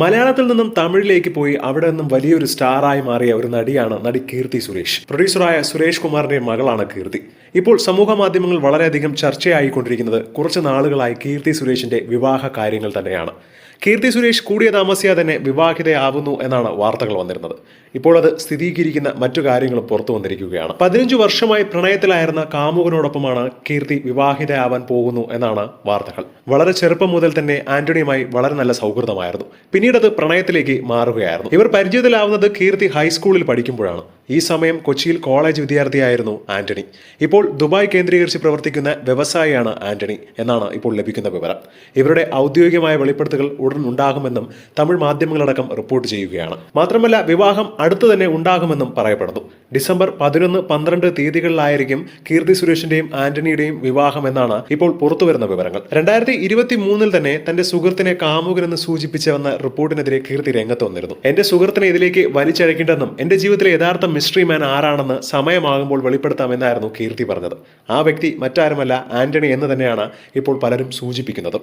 മലയാളത്തിൽ നിന്നും തമിഴിലേക്ക് പോയി അവിടെ നിന്നും വലിയൊരു സ്റ്റാറായി മാറിയ ഒരു നടിയാണ് നടി കീർത്തി സുരേഷ്. പ്രൊഡ്യൂസറായ സുരേഷ് കുമാറിന്റെ മകളാണ് കീർത്തി. ഇപ്പോൾ സമൂഹ മാധ്യമങ്ങൾ വളരെയധികം ചർച്ചയായിക്കൊണ്ടിരിക്കുന്നത് കുറച്ച് നാളുകളായി കീർത്തി സുരേഷിന്റെ വിവാഹ കാര്യങ്ങൾ തന്നെയാണ്. കീർത്തി സുരേഷ് കൂടിയ താമസിയാതെ തന്നെ വിവാഹിതയാവുന്നു എന്നാണ് വാർത്തകൾ വന്നിരുന്നത്. ഇപ്പോൾ അത് സ്ഥിരീകരിക്കുന്ന മറ്റു കാര്യങ്ങളും പുറത്തു വന്നിരിക്കുകയാണ്. പതിനഞ്ചു വർഷമായി പ്രണയത്തിലായിരുന്ന കാമുകനോടൊപ്പമാണ് കീർത്തി വിവാഹിതയാവാൻ പോകുന്നു എന്നാണ് വാർത്തകൾ. വളരെ ചെറുപ്പം മുതൽ തന്നെ ആന്റണിയുമായി വളരെ നല്ല സൗഹൃദമായിരുന്നു. പിന്നീട് അത് പ്രണയത്തിലേക്ക് മാറുകയായിരുന്നു. ഇവർ പരിചയത്തിലാവുന്നത് കീർത്തി ഹൈസ്കൂളിൽ പഠിക്കുമ്പോഴാണ്. ഈ സമയം കൊച്ചിയിൽ കോളേജ് വിദ്യാർത്ഥിയായിരുന്നു ആന്റണി. ഇപ്പോൾ ദുബായ് കേന്ദ്രീകരിച്ച് പ്രവർത്തിക്കുന്ന വ്യവസായിയാണ് ആന്റണി എന്നാണ് ഇപ്പോൾ ലഭിക്കുന്ന വിവരം. ഇവരുടെ ഔദ്യോഗികമായ വെളിപ്പെടുത്തുകൾ ഉടൻ ഉണ്ടാകുമെന്നും തമിഴ് മാധ്യമങ്ങളടക്കം റിപ്പോർട്ട് ചെയ്യുകയാണ്. മാത്രമല്ല വിവാഹം അടുത്തു തന്നെ ഉണ്ടാകുമെന്നും പറയപ്പെടുന്നു. ഡിസംബർ പതിനൊന്ന് പന്ത്രണ്ട് തീയതികളിലായിരിക്കും കീർത്തി സുരേഷിന്റെയും ആന്റണിയുടെയും വിവാഹം എന്നാണ് ഇപ്പോൾ പുറത്തുവരുന്ന വിവരങ്ങൾ. രണ്ടായിരത്തി ഇരുപത്തി മൂന്നിൽ തന്നെ തന്റെ സുഹൃത്തിനെ കാമുകനെന്ന് സൂചിപ്പിച്ച വന്ന റിപ്പോർട്ടിനെതിരെ കീർത്തി രംഗത്ത് വന്നിരുന്നു. എന്റെ സുഹൃത്തിനെ ഇതിലേക്ക് വലിച്ചഴക്കേണ്ടെന്നും എന്റെ ജീവിതത്തിലെ യഥാർത്ഥ മിസ്റ്ററി മാൻ ആരാണെന്ന് സമയമാകുമ്പോൾ വെളിപ്പെടുത്താമെന്നായിരുന്നു കീർത്തി പറഞ്ഞത്. ആ വ്യക്തി മറ്റാരുമല്ല ആന്റണി എന്ന് തന്നെയാണ് ഇപ്പോൾ പലരും സൂചിപ്പിക്കുന്നത്.